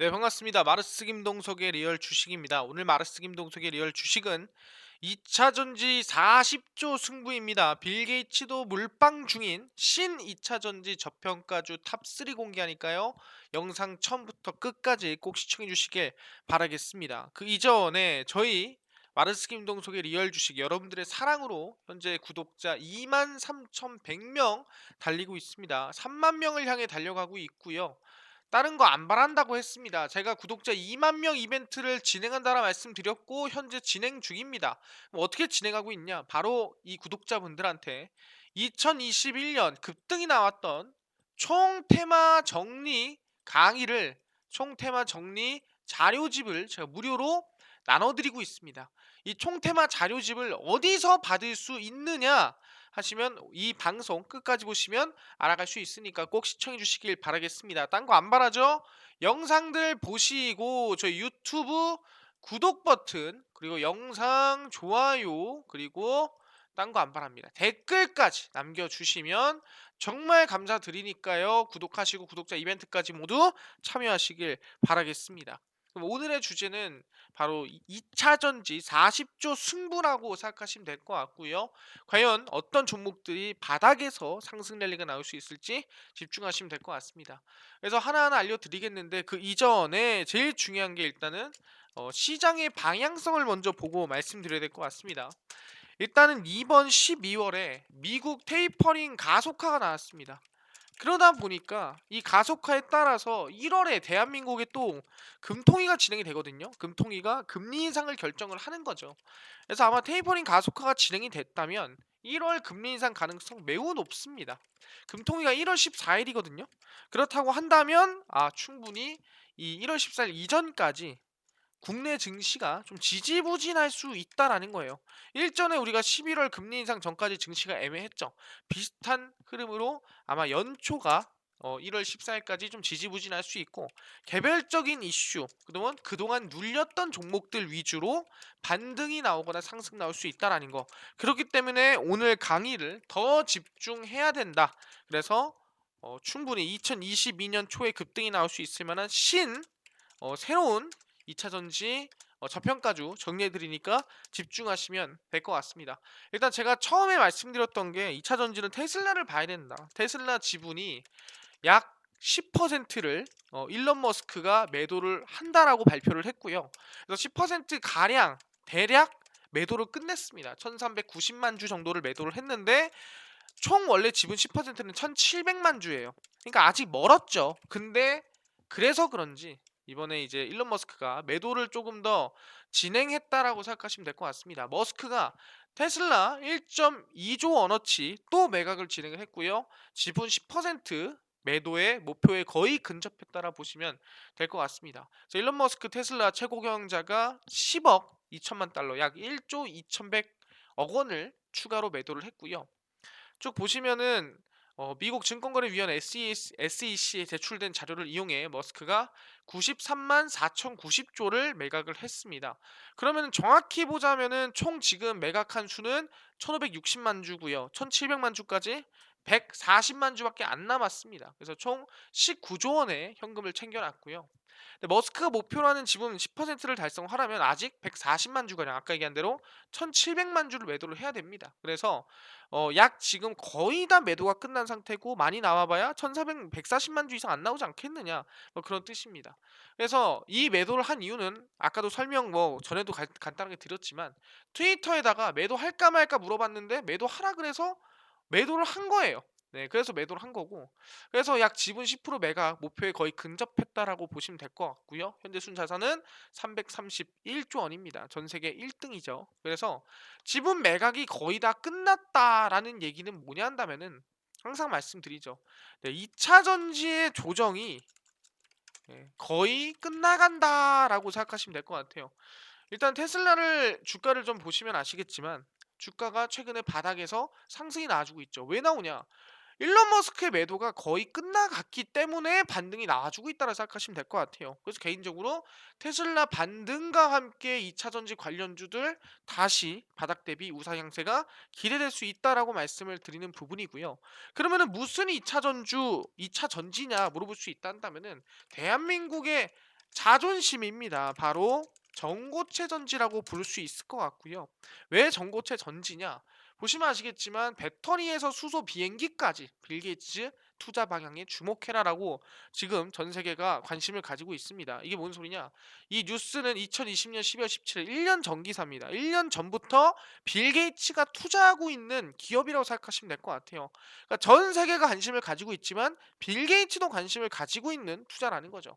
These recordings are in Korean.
네, 반갑습니다. 마르스 김동석의 리얼 주식입니다. 오늘 마르스 김동석의 리얼 주식은 2차 전지 40조 승부입니다. 빌 게이츠도 물방 중인 신 2차 전지 저평가주 탑3 공개하니까요. 영상 처음부터 끝까지 꼭 시청해 주시길 바라겠습니다. 그 이전에 저희 마르스 김동석의 리얼 주식 여러분들의 사랑으로 현재 구독자 23,100명 달리고 있습니다. 3만 명을 향해 달려가고 있고요. 다른 거 안 바란다고 했습니다. 제가 구독자 2만 명 이벤트를 진행한다라 말씀드렸고 현재 진행 중입니다. 뭐 어떻게 진행하고 있냐? 바로 이 구독자분들한테 2021년 급등이 나왔던 총 테마 정리 강의를 총 테마 정리 자료집을 제가 무료로 나눠드리고 있습니다. 이 총 테마 자료집을 어디서 받을 수 있느냐? 하시면 이 방송 끝까지 보시면 알아갈 수 있으니까 꼭 시청해 주시길 바라겠습니다. 딴 거 안 바라죠? 영상들 보시고 저희 유튜브 구독 버튼 그리고 영상 좋아요 그리고 딴 거 안 바랍니다. 댓글까지 남겨주시면 정말 감사드리니까요. 구독하시고 구독자 이벤트까지 모두 참여하시길 바라겠습니다. 그럼 오늘의 주제는 바로 2차 전지 40조 승부라고 생각하시면 될 것 같고요. 과연 어떤 종목들이 바닥에서 상승 랠리가 나올 수 있을지 집중하시면 될 것 같습니다. 그래서 하나하나 알려드리겠는데 그 이전에 제일 중요한 게 일단은 어, 시장의 방향성을 먼저 보고 말씀드려야 될 것 같습니다. 일단은 이번 12월에 미국 테이퍼링 가속화가 나왔습니다. 그러다 보니까 이 가속화에 따라서 1월에 대한민국에 또 금통위가 진행이 되거든요. 금통위가 금리 인상을 결정을 하는 거죠. 그래서 아마 테이퍼링 가속화가 진행이 됐다면 1월 금리 인상 가능성 매우 높습니다. 금통위가 1월 14일이거든요. 그렇다고 한다면 아 충분히 이 1월 14일 이전까지 국내 증시가 좀 지지부진할 수 있다라는 거예요. 일전에 우리가 11월 금리 인상 전까지 증시가 애매했죠. 비슷한 흐름으로 아마 연초가 어, 1월 14일까지 좀 지지부진할 수 있고 개별적인 이슈 그동안 그동안 눌렸던 종목들 위주로 반등이 나오거나 상승 나올 수 있다라는 거 그렇기 때문에 오늘 강의를 더 집중해야 된다 그래서 어, 충분히 2022년 초에 급등이 나올 수 있을 만한 신 어, 새로운 2차 전지 어, 저평가주 정리해드리니까 집중하시면 될 것 같습니다. 일단 제가 처음에 말씀드렸던 게 2차 전지는 테슬라를 봐야 된다. 테슬라 지분이 약 10%를 어, 일론 머스크가 매도를 한다라고 발표를 했고요. 그래서 10% 가량 대략 매도를 끝냈습니다. 1390만 주 정도를 매도를 했는데 총 원래 지분 10%는 1700만 주예요. 그러니까 아직 멀었죠. 근데 그래서 그런지 이번에 이제 일론 머스크가 매도를 조금 더 진행했다라고 생각하시면 될 것 같습니다. 머스크가 테슬라 1.2조 원어치 또 매각을 진행을 했고요. 지분 10% 매도의 목표에 거의 근접했다라 보시면 될 것 같습니다. 일론 머스크 테슬라 최고 경영자가 10억 2천만 달러, 약 1조 2,100억 원을 추가로 매도를 했고요. 쭉 보시면은 어, 미국 증권거래위원회 SEC에 제출된 자료를 이용해 머스크가 93만 4,090조를 매각을 했습니다. 그러면 정확히 보자면은 총 지금 매각한 수는 1,560만 주고요. 1,700만 주까지 140만 주밖에 안 남았습니다. 그래서 총 19조 원의 현금을 챙겨놨고요. 머스크가 목표로 하는 지분 10%를 달성하려면 아직 140만 주가량 아까 얘기한 대로 1700만 주를 매도를 해야 됩니다. 그래서 어, 약 지금 거의 다 매도가 끝난 상태고 많이 나와봐야 1400, 140만 주 이상 안 나오지 않겠느냐 뭐 그런 뜻입니다. 그래서 이 매도를 한 이유는 아까도 설명 뭐 전에도 가, 간단하게 드렸지만 트위터에다가 매도할까 말까 물어봤는데 매도하라 그래서 매도를 한 거예요. 네, 그래서 매도를 한 거고. 그래서 약 지분 10% 매각 목표에 거의 근접했다라고 보시면 될 것 같고요. 현재 순자산은 331조 원입니다. 전 세계 1등이죠. 그래서 지분 매각이 거의 다 끝났다라는 얘기는 뭐냐 한다면은 항상 말씀드리죠. 네, 2차 전지의 조정이 네, 거의 끝나간다라고 생각하시면 될 것 같아요. 일단 테슬라를 주가를 좀 보시면 아시겠지만 주가가 최근에 바닥에서 상승이 나와주고 있죠. 왜 나오냐? 일론 머스크의 매도가 거의 끝나갔기 때문에 반등이 나와주고 있다고 생각하시면 될 것 같아요. 그래서 개인적으로 테슬라 반등과 함께 2차 전지 관련주들 다시 바닥 대비 우상향세가 기대될 수 있다라고 말씀을 드리는 부분이고요. 그러면은 무슨 2차 전주, 2차 전지냐 물어볼 수 있다 한다면은 대한민국의 자존심입니다. 바로 전고체 전지라고 부를 수 있을 것 같고요. 왜 전고체 전지냐? 보시면 아시겠지만 배터리에서 수소 비행기까지 빌 게이츠 투자 방향에 주목해라라고 지금 전 세계가 관심을 가지고 있습니다. 이게 뭔 소리냐? 이 뉴스는 2020년 12월 17일 1년 전 기사입니다. 1년 전부터 빌 게이츠가 투자하고 있는 기업이라고 생각하시면 될 것 같아요. 그러니까 전 세계가 관심을 가지고 있지만 빌 게이츠도 관심을 가지고 있는 투자라는 거죠.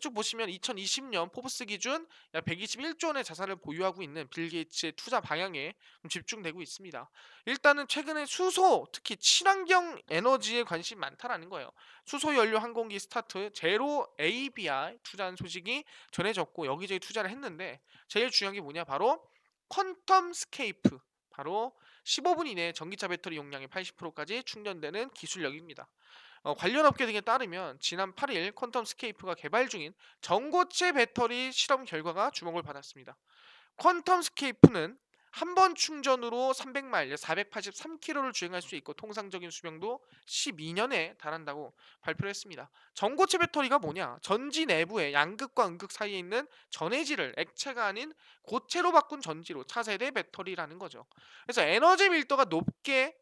쭉 보시면 2020년 포브스 기준 약 121조 원의 자산을 보유하고 있는 빌 게이츠의 투자 방향에 좀 집중되고 있습니다. 일단은 최근에 수소, 특히 친환경 에너지에 관심이 많다라는 거예요. 수소 연료 항공기 스타트 제로 ABI 투자한 소식이 전해졌고 여기저기 투자를 했는데 제일 중요한 게 뭐냐 바로 퀀텀 스케이프 바로 15분 이내에 전기차 배터리 용량의 80%까지 충전되는 기술력입니다. 어, 관련 업계 등에 따르면 지난 8일 퀀텀 스케이프가 개발 중인 전고체 배터리 실험 결과가 주목을 받았습니다. 퀀텀 스케이프는 한 번 충전으로 300마일, 483km를 주행할 수 있고 통상적인 수명도 12년에 달한다고 발표를 했습니다. 전고체 배터리가 뭐냐? 전지 내부에 양극과 음극 사이에 있는 전해질을 액체가 아닌 고체로 바꾼 전지로 차세대 배터리라는 거죠. 그래서 에너지 밀도가 높게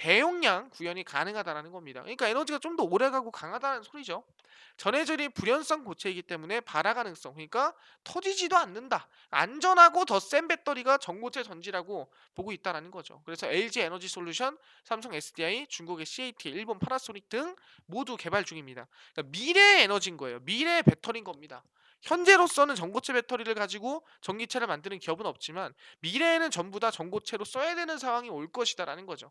대용량 구현이 가능하다라는 겁니다. 그러니까 에너지가 좀 더 오래가고 강하다는 소리죠. 전해질이 불연성 고체이기 때문에 발화 가능성, 그러니까 터지지도 않는다. 안전하고 더 센 배터리가 전고체 전지라고 보고 있다라는 거죠. 그래서 LG 에너지 솔루션, 삼성 SDI, 중국의 CAT, 일본 파나소닉 등 모두 개발 중입니다. 그러니까 미래의 에너지인 거예요. 미래의 배터리인 겁니다. 현재로서는 전고체 배터리를 가지고 전기차를 만드는 기업은 없지만 미래에는 전부 다 전고체로 써야 되는 상황이 올 것이다라는 거죠.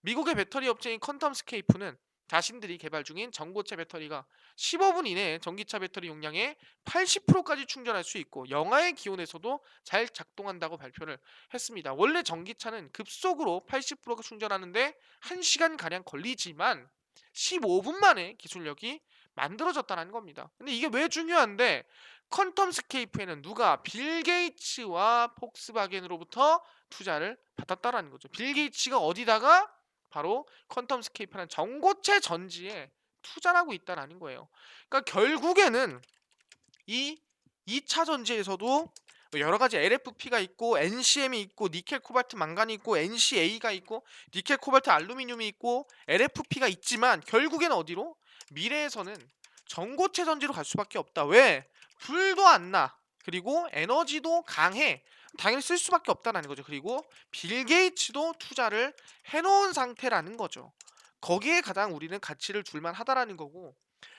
미국의 배터리 업체인 컨텀스케이프는 자신들이 개발 중인 전고체 배터리가 15분 이내에 전기차 배터리 용량의 80%까지 충전할 수 있고 영하의 기온에서도 잘 작동한다고 발표를 했습니다. 원래 전기차는 급속으로 80%가 충전하는데 1시간 가량 걸리지만 15분 만에 기술력이 만들어졌다는 겁니다. 근데 이게 왜 중요한데 퀀텀 스케이프에는 누가 빌 게이츠와 폭스바겐으로부터 투자를 받았다라는 거죠. 빌 게이츠가 어디다가 바로 퀀텀 스케이프라는 전고체 전지에 투자를 하고 있다라는 거예요. 그러니까 결국에는 이 2차 전지에서도 여러 가지 LFP가 있고 NCM이 있고 니켈 코발트 망간이 있고 NCA가 있고 니켈 코발트 알루미늄이 있고 LFP가 있지만 결국에는 어디로? 미래에서는 전고체 전지로 갈 수밖에 없다. 왜? 불도 안 나. 그리고 에너지도 강해. 당연히 쓸 수밖에 없다는 거죠. 그리고 빌 게이츠도 투자를 해놓은 상태라는 거죠. 거기에 가장 우리는 가치를 줄만 하다라는 거고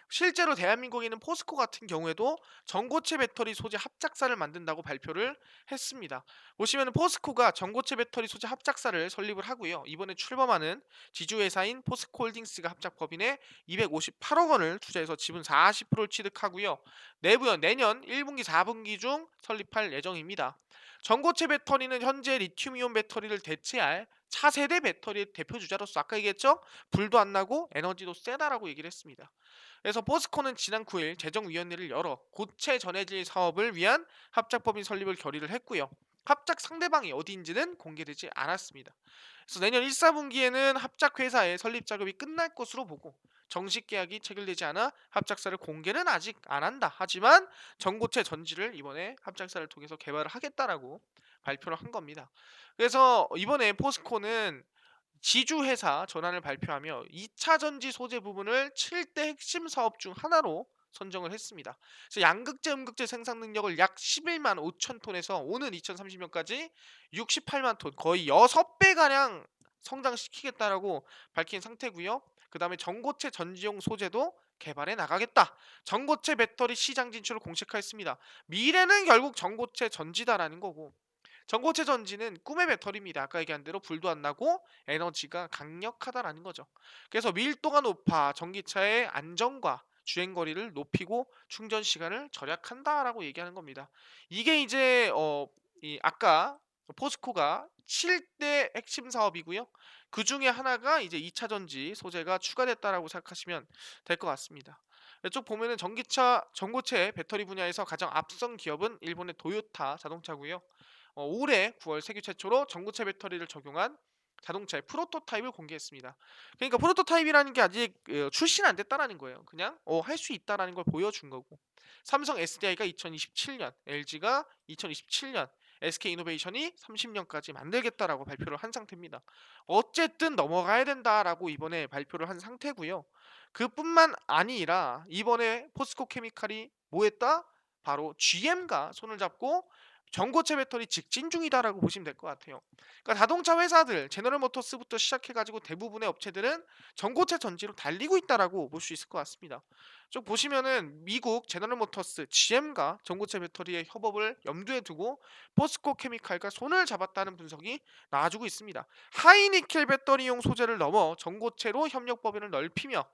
실제로 대한민국에는 포스코 같은 경우에도 전고체 배터리 소재 합작사를 만든다고 발표를 했습니다. 보시면 포스코가 전고체 배터리 소재 합작사를 설립을 하고요. 이번에 출범하는 지주회사인 포스코홀딩스가 합작법인에 258억 원을 투자해서 지분 40%를 취득하고요. 내부연 내년 1분기 4분기 중 설립할 예정입니다. 전고체 배터리는 현재 리튬이온 배터리를 대체할 차세대 배터리의 대표 주자로서 아까 얘기했죠? 불도 안 나고 에너지도 세다라고 얘기를 했습니다. 그래서 포스코는 지난 9일 재정위원회를 열어 고체 전해질 사업을 위한 합작법인 설립을 결의를 했고요. 합작 상대방이 어디인지는 공개되지 않았습니다. 그래서 내년 1, 4분기에는 합작 회사의 설립 작업이 끝날 것으로 보고 정식 계약이 체결되지 않아 합작사를 공개는 아직 안 한다. 하지만 전고체 전지를 이번에 합작사를 통해서 개발을 하겠다라고 발표를 한 겁니다. 그래서 이번에 포스코는 지주 회사 전환을 발표하며 2차 전지 소재 부분을 7대 핵심 사업 중 하나로 선정을 했습니다. 그래서 양극재, 음극재 생산 능력을 약 11만 5천 톤에서 오는 2030년까지 68만 톤, 거의 6배 가량 성장시키겠다라고 밝힌 상태고요. 그 다음에 전고체 전지용 소재도 개발해 나가겠다. 전고체 배터리 시장 진출을 공식화했습니다. 미래는 결국 전고체 전지다라는 거고 전고체 전지는 꿈의 배터리입니다. 아까 얘기한 대로 불도 안 나고 에너지가 강력하다라는 거죠. 그래서 밀도가 높아 전기차의 안정과 주행 거리를 높이고 충전 시간을 절약한다라고 얘기하는 겁니다. 이게 이제 어, 이 아까 포스코가 7대 핵심 사업이고요. 그 중에 하나가 이제 2차 전지 소재가 추가됐다라고 생각하시면 될 것 같습니다. 이쪽 보면은 전기차 전고체 배터리 분야에서 가장 앞선 기업은 일본의 도요타 자동차고요. 어, 올해 9월 세계 최초로 전고체 배터리를 적용한 자동차의 프로토타입을 공개했습니다. 그러니까 프로토타입이라는 게 아직 어, 출시는 안 됐다라는 거예요. 그냥 어, 할 수 있다라는 걸 보여준 거고. 삼성 SDI가 2027년, LG가 2027년, SK 이노베이션이 30년까지 만들겠다라고 발표를 한 상태입니다. 어쨌든 넘어가야 된다라고 이번에 발표를 한 상태고요. 그뿐만 아니라 이번에 포스코 케미칼이 뭐 했다? 바로 GM과 손을 잡고 전고체 배터리 직진 중이다라고 보시면 될 것 같아요. 그러니까 자동차 회사들, 제너럴 모터스부터 시작해가지고 대부분의 업체들은 전고체 전지로 달리고 있다라고 볼 수 있을 것 같습니다. 쭉 보시면은 미국 제너럴 모터스, GM과 전고체 배터리의 협업을 염두에 두고 포스코 케미칼과 손을 잡았다는 분석이 나와주고 있습니다. 하이니켈 배터리용 소재를 넘어 전고체로 협력 범위를 넓히며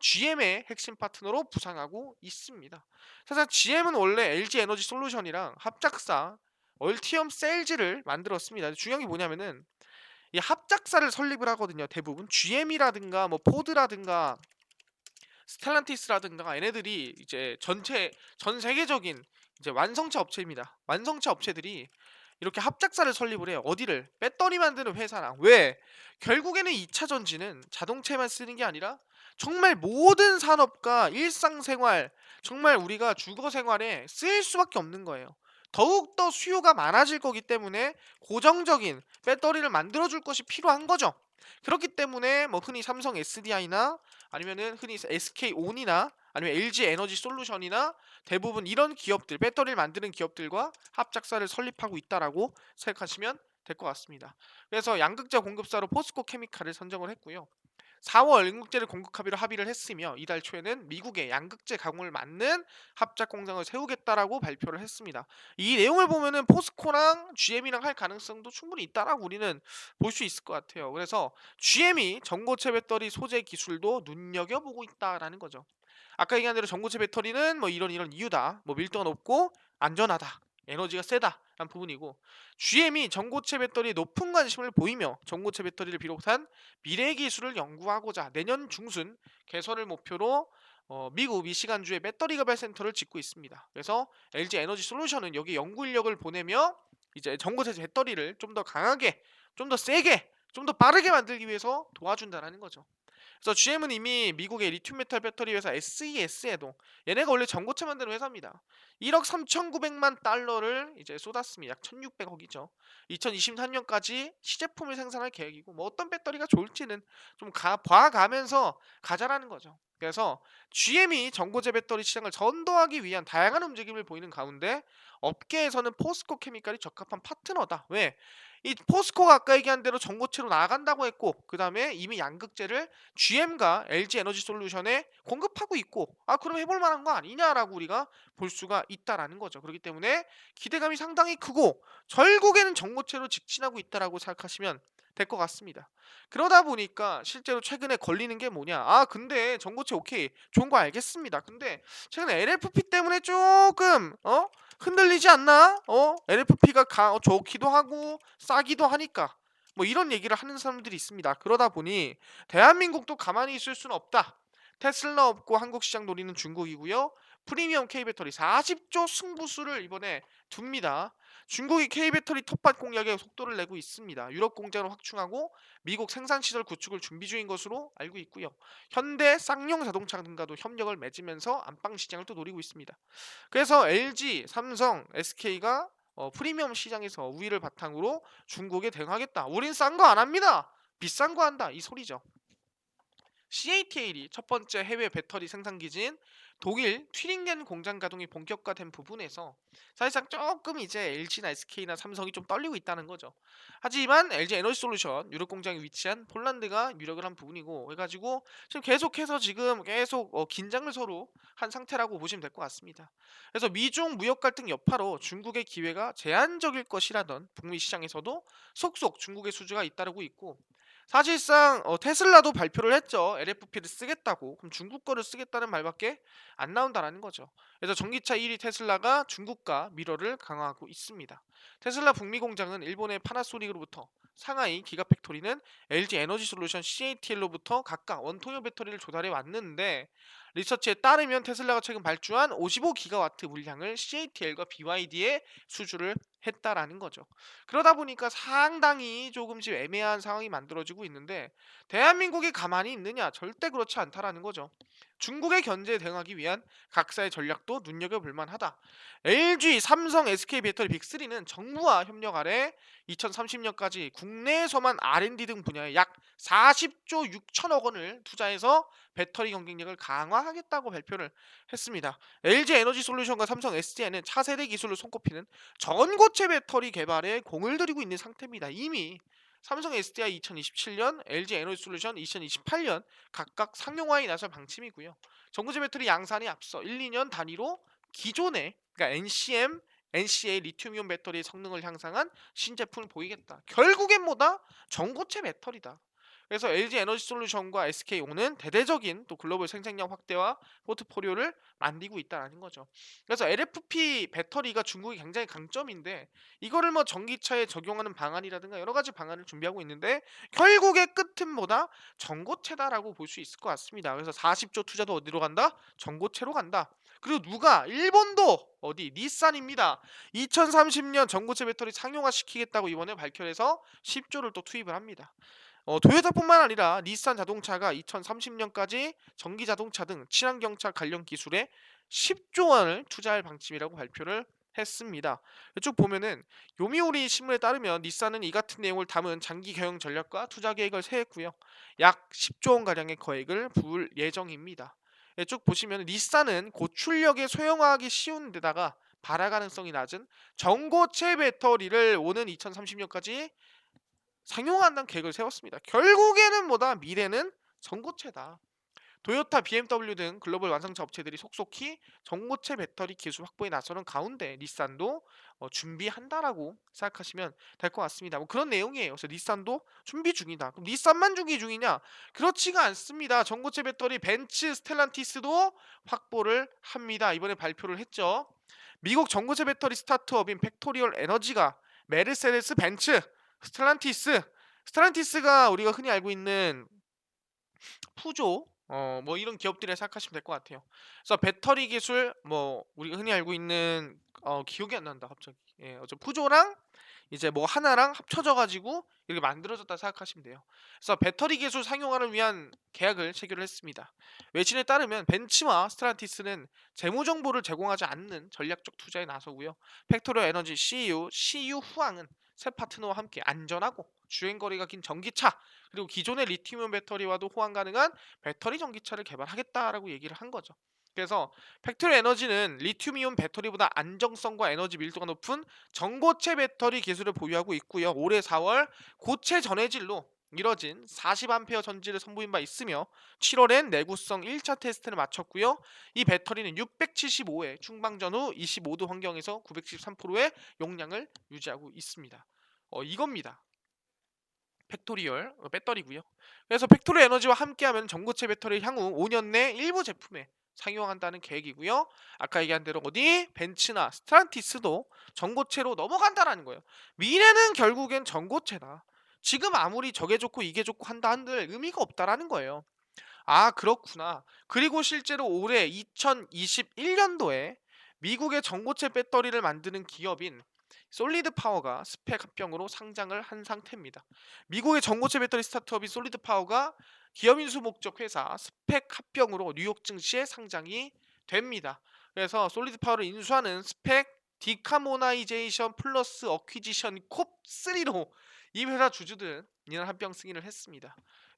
GM의 핵심 파트너로 부상하고 있습니다. 사실 GM은 원래 LG 에너지 솔루션이랑 합작사 얼티엄 셀즈를 만들었습니다. 중요한 게 뭐냐면은 이 합작사를 설립을 하거든요. 대부분 GM이라든가 뭐 포드라든가 스텔란티스라든가 얘네들이 이제 전체 전 세계적인 이제 완성차 업체입니다. 완성차 업체들이 이렇게 합작사를 설립을 해요. 어디를? 배터리 만드는 회사랑. 왜? 결국에는 2차 전지는 자동차에만 쓰는 게 아니라 정말 모든 산업과 일상생활, 정말 우리가 주거 생활에 쓰일 수밖에 없는 거예요. 더욱더 수요가 많아질 거기 때문에 고정적인 배터리를 만들어줄 것이 필요한 거죠. 그렇기 때문에 뭐 흔히 삼성 SDI나 아니면은 흔히 SK 온이나 아니면 LG 에너지 솔루션이나 대부분 이런 기업들 배터리를 만드는 기업들과 합작사를 설립하고 있다라고 생각하시면 될 것 같습니다. 그래서 양극재 공급사로 포스코 케미칼을 선정을 했고요. 4월 응급제를 공급하기로 합의를 했으며 이달 초에는 미국의 양극재 가공을 맡는 합작 공장을 세우겠다라고 발표를 했습니다. 이 내용을 보면은 포스코랑 GM이랑 할 가능성도 충분히 있다라고 우리는 볼 수 있을 것 같아요. 그래서 GM이 전고체 배터리 소재 기술도 눈여겨보고 있다라는 거죠. 아까 얘기한 대로 전고체 배터리는 뭐 이런 이런 이유다. 뭐 밀도가 높고 안전하다. 에너지가 세다라는 부분이고 GM이 전고체 배터리에 높은 관심을 보이며 전고체 배터리를 비롯한 미래 기술을 연구하고자 내년 중순 개설을 목표로 어, 미국 미시간주의 배터리 개발 센터를 짓고 있습니다. 그래서 LG 에너지 솔루션은 여기 연구 인력을 보내며 이제 전고체 배터리를 좀 더 강하게, 좀 더 세게, 좀 더 빠르게 만들기 위해서 도와준다라는 거죠. 그래서 GM은 이미 미국의 리튬 메탈 배터리 회사 SES에도 얘네가 원래 전고체 만드는 회사입니다. 1억 3,900만 달러를 이제 쏟았습니다. 약 1,600억이죠. 2023년까지 시제품을 생산할 계획이고 뭐 어떤 배터리가 좋을지는 좀 가, 봐가면서 가자라는 거죠. 그래서 GM이 전고체 배터리 시장을 전도하기 위한 다양한 움직임을 보이는 가운데 업계에서는 포스코 케미칼이 적합한 파트너다. 왜? 이 포스코가 아까 얘기한 대로 전고체로 나간다고 했고 그 다음에 이미 양극재를 GM과 LG 에너지 솔루션에 공급하고 있고 아 그럼 해볼 만한 거 아니냐라고 우리가 볼 수가 있다라는 거죠. 그렇기 때문에 기대감이 상당히 크고 결국에는 전고체로 직진하고 있다라고 생각하시면 될 것 같습니다. 그러다 보니까 실제로 최근에 걸리는 게 뭐냐? 아 근데 전고체 오케이 좋은 거 알겠습니다. 근데 최근에 LFP 때문에 조금 어 흔들리지 않나? 어 LFP가 가, 어, 좋기도 하고 싸기도 하니까 뭐 이런 얘기를 하는 사람들이 있습니다. 그러다 보니 대한민국도 가만히 있을 수는 없다. 테슬라 없고 한국 시장 노리는 중국이고요. 프리미엄 K 배터리 40조 승부수를 이번에 둡니다. 중국이 K 배터리 텃밭 공략에 속도를 내고 있습니다. 유럽 공장을 확충하고 미국 생산 시설 구축을 준비 중인 것으로 알고 있고요. 현대 쌍용 자동차 등과도 협력을 맺으면서 안방 시장을 또 노리고 있습니다. 그래서 LG, 삼성, SK가 어, 프리미엄 시장에서 우위를 바탕으로 중국에 대응하겠다. 우린 싼 거 안 합니다. 비싼 거 한다. 이 소리죠. CATL이 첫 번째 해외 배터리 생산 기지인 독일 튀링겐 공장 가동이 본격화된 부분에서 사실상 조금 이제 LG나 SK나 삼성이 좀 떨리고 있다는 거죠. 하지만 LG 에너지 솔루션 유럽 공장에 위치한 폴란드가 유력을 한 부분이고 해가지고 지금 계속해서 지금 계속 어, 긴장을 서로 한 상태라고 보시면 될 것 같습니다. 그래서 미중 무역 갈등 여파로 중국의 기회가 제한적일 것이라던 북미 시장에서도 속속 중국의 수주가 잇따르고 있고 사실상 어, 테슬라도 발표를 했죠. LFP를 쓰겠다고. 그럼 중국 거를 쓰겠다는 말밖에 안 나온다라는 거죠. 그래서 전기차 1위 테슬라가 중국과 미러를 강화하고 있습니다. 테슬라 북미 공장은 일본의 파나소닉으로부터 상하이 기가팩토리는 LG 에너지 솔루션 CATL로부터 각각 원통형 배터리를 조달해 왔는데 리서치에 따르면 테슬라가 최근 발주한 55기가와트 물량을 CATL과 BYD에 수주를 했다라는 거죠. 그러다 보니까 상당히 조금씩 애매한 상황이 만들어지고 있는데 대한민국이 가만히 있느냐? 절대 그렇지 않다라는 거죠. 중국의 견제에 대응하기 위한 각사의 전략도 눈여겨볼 만하다. LG, 삼성, SK 배터리 빅3는 정부와 협력 아래 2030년까지 국내에서만 R&D 등 분야에 약 40조 6천억 원을 투자해서 배터리 경쟁력을 강화하겠다고 발표를 했습니다. LG 에너지 솔루션과 삼성 SDI는 차세대 기술로 손꼽히는 전고체 배터리 개발에 공을 들이고 있는 상태입니다. 이미 삼성 SDI 2027년, LG 에너지 솔루션 2028년 각각 상용화에 나설 방침이고요. 전고체 배터리 양산에 앞서 1, 2년 단위로 기존의 그러니까 NCM, NCA 리튬이온 배터리 성능을 향상한 신제품을 보이겠다. 결국엔 뭐다? 전고체 배터리다. 그래서 LG 에너지 솔루션과 SK온은 대대적인 또 글로벌 생산량 확대와 포트폴리오를 만들고 있다는 거죠. 그래서 LFP 배터리가 중국이 굉장히 강점인데 이거를 뭐 전기차에 적용하는 방안이라든가 여러 가지 방안을 준비하고 있는데 결국의 끝은 뭐다? 전고체다라고 볼 수 있을 것 같습니다. 그래서 40조 투자도 어디로 간다? 전고체로 간다. 그리고 누가 일본도 어디 닛산입니다. 2030년 전고체 배터리 상용화 시키겠다고 이번에 발표해서 10조를 또 투입을 합니다. 어, 토요타뿐만 아니라 닛산 자동차가 2030년까지 전기 자동차 등 친환경차 관련 기술에 10조 원을 투자할 방침이라고 발표를 했습니다. 쭉 보면은 요미우리 신문에 따르면 닛산은 이 같은 내용을 담은 장기 경영 전략과 투자 계획을 세했고요. 약 10조 원 가량의 거액을 부을 예정입니다. 예, 쭉 보시면 닛산은 고출력에 소형화하기 쉬운 데다가 발화 가능성이 낮은 전고체 배터리를 오는 2030년까지 상용한다는 계획을 세웠습니다. 결국에는 뭐다? 미래는 전고체다. 도요타, BMW 등 글로벌 완성차 업체들이 속속히 전고체 배터리 기술 확보에 나서는 가운데 닛산도 어, 준비한다라고 생각하시면 될 것 같습니다. 뭐 그런 내용이에요. 그래서 닛산도 준비 중이다. 그럼 닛산만 준비 중이냐? 그렇지가 않습니다. 전고체 배터리 벤츠, 스텔란티스도 확보를 합니다. 이번에 발표를 했죠. 미국 전고체 배터리 스타트업인 팩토리얼 에너지가 메르세데스 벤츠, 스텔란티스 스텔란티스가 우리가 흔히 알고 있는 푸조 어 뭐 이런 기업들에 생각하시면 될 것 같아요. 그래서 배터리 기술 뭐 우리가 흔히 알고 있는 어 기억이 안 난다 갑자기. 예, 어제 푸조랑 이제 뭐 하나랑 합쳐져 가지고 이렇게 만들어졌다 생각하시면 돼요. 그래서 배터리 기술 상용화를 위한 계약을 체결을 했습니다. 외신에 따르면 벤츠와 스트란티스는 재무 정보를 제공하지 않는 전략적 투자에 나서고요. 팩토리 에너지 CEO CU 후앙은 새 파트너와 함께 안전하고 주행 거리가 긴 전기차 그리고 기존의 리튬이온 배터리와도 호환 가능한 배터리 전기차를 개발하겠다라고 얘기를 한 거죠. 그래서 팩토리 에너지는 리튬이온 배터리보다 안정성과 에너지 밀도가 높은 전고체 배터리 기술을 보유하고 있고요. 올해 4월 고체 전해질로 이뤄진 40A 전지를 선보인 바 있으며 7월엔 내구성 1차 테스트를 마쳤고요. 이 배터리는 675회 충방전 후 25도 환경에서 913%의 용량을 유지하고 있습니다. 어, 이겁니다. 팩토리얼 어, 배터리고요. 그래서 팩토리 에너지와 함께하면 전고체 배터리 향후 5년 내 일부 제품에 상용한다는 계획이고요. 아까 얘기한 대로 어디 벤츠나 스트란티스도 전고체로 넘어간다라는 거예요. 미래는 결국엔 전고체다. 지금 아무리 저게 좋고 이게 좋고 한다 한들 의미가 없다라는 거예요. 아, 그렇구나. 그리고 실제로 올해 2021년도에 미국의 전고체 배터리를 만드는 기업인 솔리드 파워가 스펙 합병으로 상장을 한 상태입니다. 미국의 전고체 배터리 스타트업인 솔리드 파워가 기업 인수 목적 회사 스펙 합병으로 뉴욕 증시에 상장이 됩니다. 그래서 솔리드 파워를 인수하는 스펙 디카모나이제이션 플러스 어퀴지션 콥3로 이 회사 주주들은 이날 합병 승인을 했습니다.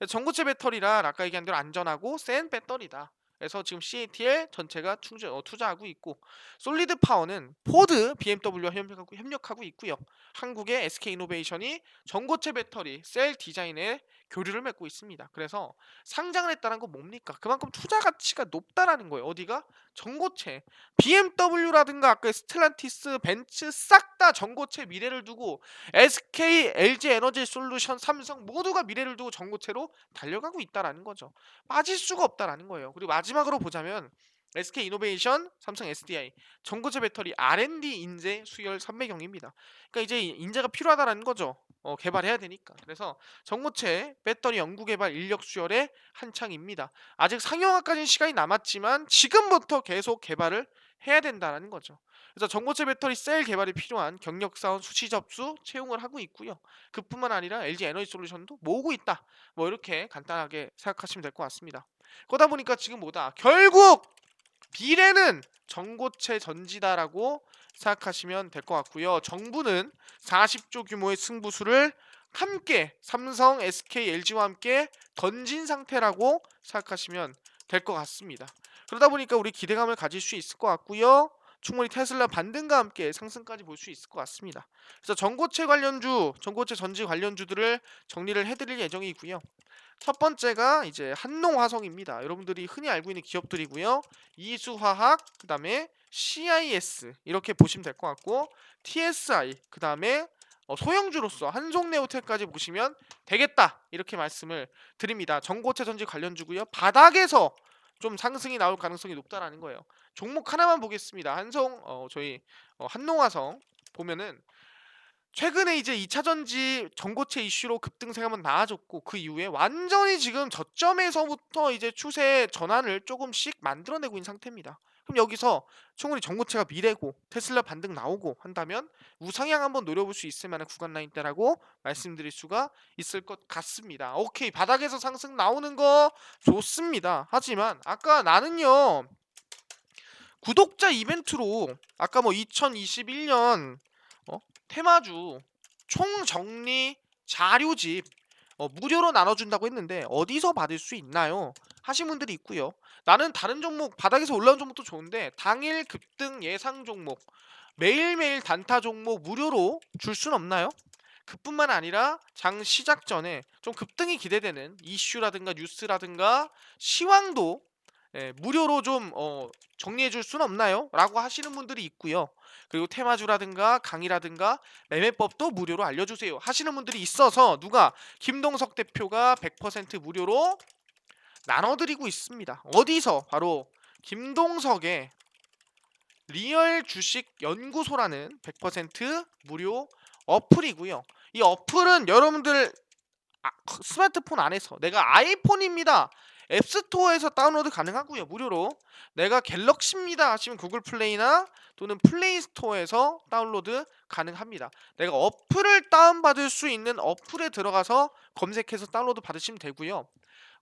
전고체 배터리란 아까 얘기한 대로 안전하고 센 배터리다. 그래서 지금 CATL 전체가 충전, 어, 투자하고 있고 솔리드 파워는 포드, BMW와 협력하고, 협력하고 있고요. 한국의 SK이노베이션이 전고체 배터리 셀 디자인에 교류를 맺고 있습니다. 그래서 상장을 했다는 건 뭡니까? 그만큼 투자 가치가 높다라는 거예요. 어디가? 전고체. BMW라든가 아까 스텔란티스, 벤츠 싹 다 전고체 미래를 두고 SK, LG 에너지 솔루션, 삼성 모두가 미래를 두고 전고체로 달려가고 있다라는 거죠. 빠질 수가 없다라는 거예요. 그리고 마지막으로 보자면 SK 이노베이션, 삼성 SDI, 전고체 배터리 R&D 인재 수열 선매경입니다. 그러니까 이제 인재가 필요하다라는 거죠. 어, 개발해야 되니까. 그래서 전고체 배터리 연구 개발 인력 수혈에 한창입니다. 아직 상용화까지는 시간이 남았지만 지금부터 계속 개발을 해야 된다는 거죠. 그래서 전고체 배터리 셀 개발이 필요한 경력 사원 수시 접수 채용을 하고 있고요. 그뿐만 아니라 LG 에너지 솔루션도 모으고 있다. 뭐 이렇게 간단하게 생각하시면 될 것 같습니다. 그러다 보니까 지금 뭐다? 결국 비례는 전고체 전지다라고 생각하시면 될 것 같고요. 정부는 40조 규모의 승부수를 함께 삼성, SK, LG와 함께 던진 상태라고 생각하시면 될 것 같습니다. 그러다 보니까 우리 기대감을 가질 수 있을 것 같고요. 충분히 테슬라 반등과 함께 상승까지 볼 수 있을 것 같습니다. 그래서 전고체 관련주, 전고체 전지 관련주들을 정리를 해드릴 예정이고요. 첫 번째가 이제 한농화성입니다. 여러분들이 흔히 알고 있는 기업들이고요. 이수화학, 그 다음에 CIS 이렇게 보시면 될 것 같고 TSI, 그 다음에 어, 소형주로서 한송네오텍까지 보시면 되겠다 이렇게 말씀을 드립니다. 전고체 전지 관련주고요. 바닥에서 좀 상승이 나올 가능성이 높다라는 거예요. 종목 하나만 보겠습니다. 한성 어, 저희 어, 한농화성 보면은 최근에 이제 2차 전지 전고체 이슈로 급등세가 한번 나아졌고 그 이후에 완전히 지금 저점에서부터 이제 추세 전환을 조금씩 만들어내고 있는 상태입니다. 그럼 여기서 충분히 전고체가 미래고 테슬라 반등 나오고 한다면 우상향 한번 노려볼 수 있을 만한 구간 라인대라고 말씀드릴 수가 있을 것 같습니다. 오케이 바닥에서 상승 나오는 거 좋습니다. 하지만 아까 나는요 구독자 이벤트로 아까 뭐 2021년 어? 테마주 총 정리 자료집 어, 무료로 나눠준다고 했는데 어디서 받을 수 있나요? 하신 분들이 있고요. 나는 다른 종목 바닥에서 올라온 종목도 좋은데 당일 급등 예상 종목 매일매일 단타 종목 무료로 줄 순 없나요? 그뿐만 아니라 장 시작 전에 좀 급등이 기대되는 이슈라든가 뉴스라든가 시황도 예, 무료로 좀 어, 정리해 줄 수는 없나요? 라고 하시는 분들이 있고요. 그리고 테마주라든가 강의라든가 매매법도 무료로 알려주세요. 하시는 분들이 있어서 누가 김동석 대표가 100% 무료로 나눠드리고 있습니다. 어디서? 바로 김동석의 리얼 주식 연구소라는 100% 무료 어플이고요. 이 어플은 여러분들 아, 스마트폰 안에서 내가 아이폰입니다. 앱스토어에서 다운로드 가능하고요. 무료로. 내가 갤럭시입니다 하시면 구글 플레이나 또는 플레이 스토어에서 다운로드 가능합니다. 내가 어플을 다운받을 수 있는 어플에 들어가서 검색해서 다운로드 받으시면 되고요.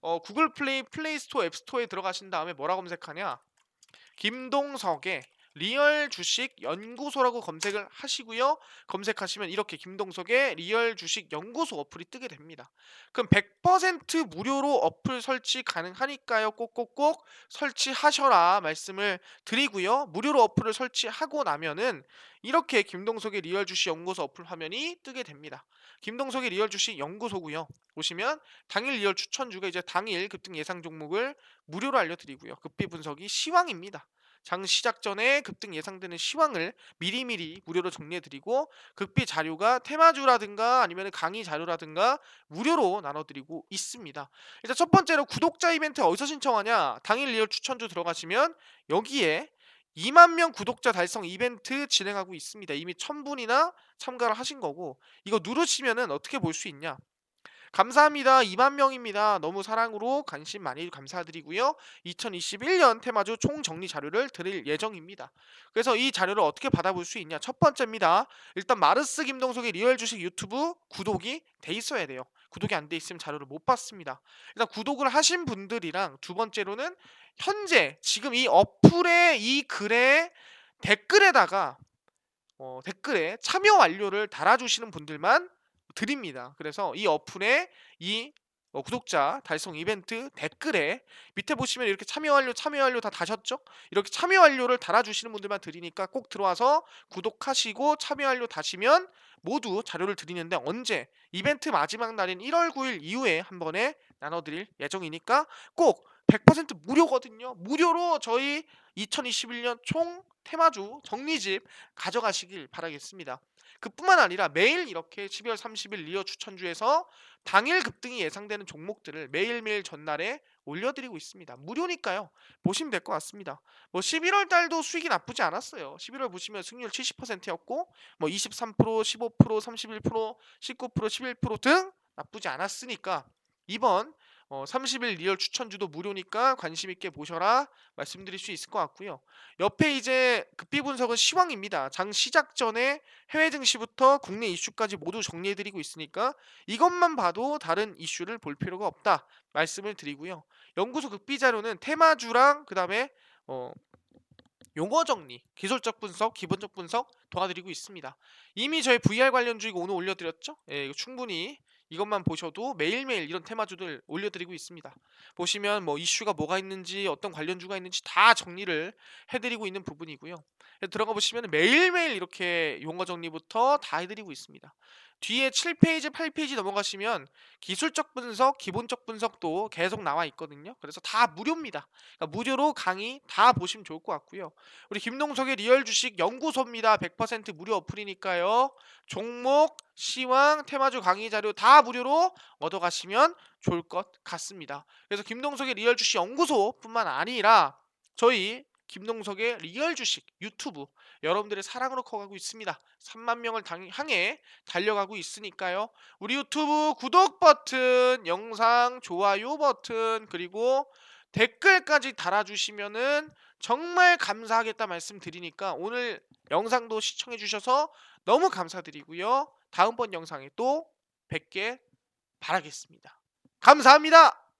어, 구글 플레이, 플레이 스토어, 앱 스토어에 들어가신 다음에 뭐라 검색하냐? 김동석의 리얼 주식 연구소라고 검색을 하시고요. 검색하시면 이렇게 김동석의 리얼 주식 연구소 어플이 뜨게 됩니다. 그럼 100% 무료로 어플 설치 가능하니까요. 꼭꼭꼭 설치하셔라 말씀을 드리고요. 무료로 어플을 설치하고 나면은 이렇게 김동석의 리얼 주식 연구소 어플 화면이 뜨게 됩니다. 김동석의 리얼 주식 연구소고요. 보시면 당일 리얼 추천주가 이제 당일 급등 예상 종목을 무료로 알려드리고요. 급비 분석이 시황입니다. 장 시작 전에 급등 예상되는 시황을 미리미리 무료로 정리해드리고 극비 자료가 테마주라든가 아니면 강의 자료라든가 무료로 나눠드리고 있습니다. 일단 첫 번째로 구독자 이벤트 어디서 신청하냐? 당일 리얼 추천주 들어가시면 여기에 2만 명 구독자 달성 이벤트 진행하고 있습니다. 이미 1000분이나 참가를 하신 거고 이거 누르시면은 어떻게 볼 수 있냐? 감사합니다. 2만 명입니다. 너무 사랑으로 관심 많이 감사드리고요. 2021년 테마주 총 정리 자료를 드릴 예정입니다. 그래서 이 자료를 어떻게 받아볼 수 있냐? 첫 번째입니다. 일단 마르스 김동석의 리얼 주식 유튜브 구독이 돼 있어야 돼요. 구독이 안 돼 있으면 자료를 못 받습니다. 일단 구독을 하신 분들이랑 두 번째로는 현재 지금 이 어플의 이 글에 댓글에다가 어, 댓글에 참여 완료를 달아주시는 분들만 드립니다. 그래서 이 어플에 이 어, 구독자 달성 이벤트 댓글에 밑에 보시면 이렇게 참여 완료 참여 완료 다 다셨죠? 이렇게 참여 완료를 달아주시는 분들만 드리니까 꼭 들어와서 구독하시고 참여 완료 다시면 모두 자료를 드리는데 언제 이벤트 마지막 날인 1월 9일 이후에 한 번에 나눠드릴 예정이니까 꼭 100% 무료거든요. 무료로 저희 2021년 총 테마주 정리집 가져가시길 바라겠습니다. 그뿐만 아니라 매일 이렇게 12월 30일 리어 추천주에서 당일 급등이 예상되는 종목들을 매일매일 전날에 올려드리고 있습니다. 무료니까요. 보시면 될 것 같습니다. 뭐 11월 달도 수익이 나쁘지 않았어요. 11월 보시면 승률 70%였고 뭐 23%, 15%, 31%, 19%, 11%등 나쁘지 않았으니까 이번 어, 30일 리얼 추천주도 무료니까 관심 있게 보셔라 말씀드릴 수 있을 것 같고요. 옆에 이제 급비 분석은 시황입니다. 장 시작 전에 해외 증시부터 국내 이슈까지 모두 정리해드리고 있으니까 이것만 봐도 다른 이슈를 볼 필요가 없다 말씀을 드리고요. 연구소 극비 자료는 테마주랑 그 다음에 어, 용어 정리, 기술적 분석, 기본적 분석 도와드리고 있습니다. 이미 저희 VR 관련주 이거 오늘 올려드렸죠? 예, 충분히 이것만 보셔도 매일매일 이런 테마주들 올려드리고 있습니다. 보시면 뭐 이슈가 뭐가 있는지 어떤 관련주가 있는지 다 정리를 해드리고 있는 부분이고요. 들어가 보시면 매일매일 이렇게 용어 정리부터 다 해드리고 있습니다. 뒤에 7페이지, 8페이지 넘어가시면 기술적 분석, 기본적 분석도 계속 나와 있거든요. 그래서 다 무료입니다. 그러니까 무료로 강의 다 보시면 좋을 것 같고요. 우리 김동석의 리얼 주식 연구소입니다. 100% 무료 어플이니까요. 종목, 시황, 테마주 강의 자료 다 무료로 얻어가시면 좋을 것 같습니다. 그래서 김동석의 리얼 주식 연구소뿐만 아니라 저희 김동석의 리얼 주식 유튜브 여러분들의 사랑으로 커가고 있습니다. 3만 명을 당- 향해 달려가고 있으니까요. 우리 유튜브 구독 버튼, 영상 좋아요 버튼 그리고 댓글까지 달아주시면은 정말 감사하겠다 말씀드리니까 오늘 영상도 시청해 주셔서 너무 감사드리고요. 다음번 영상에 또 뵙게 바라겠습니다. 감사합니다.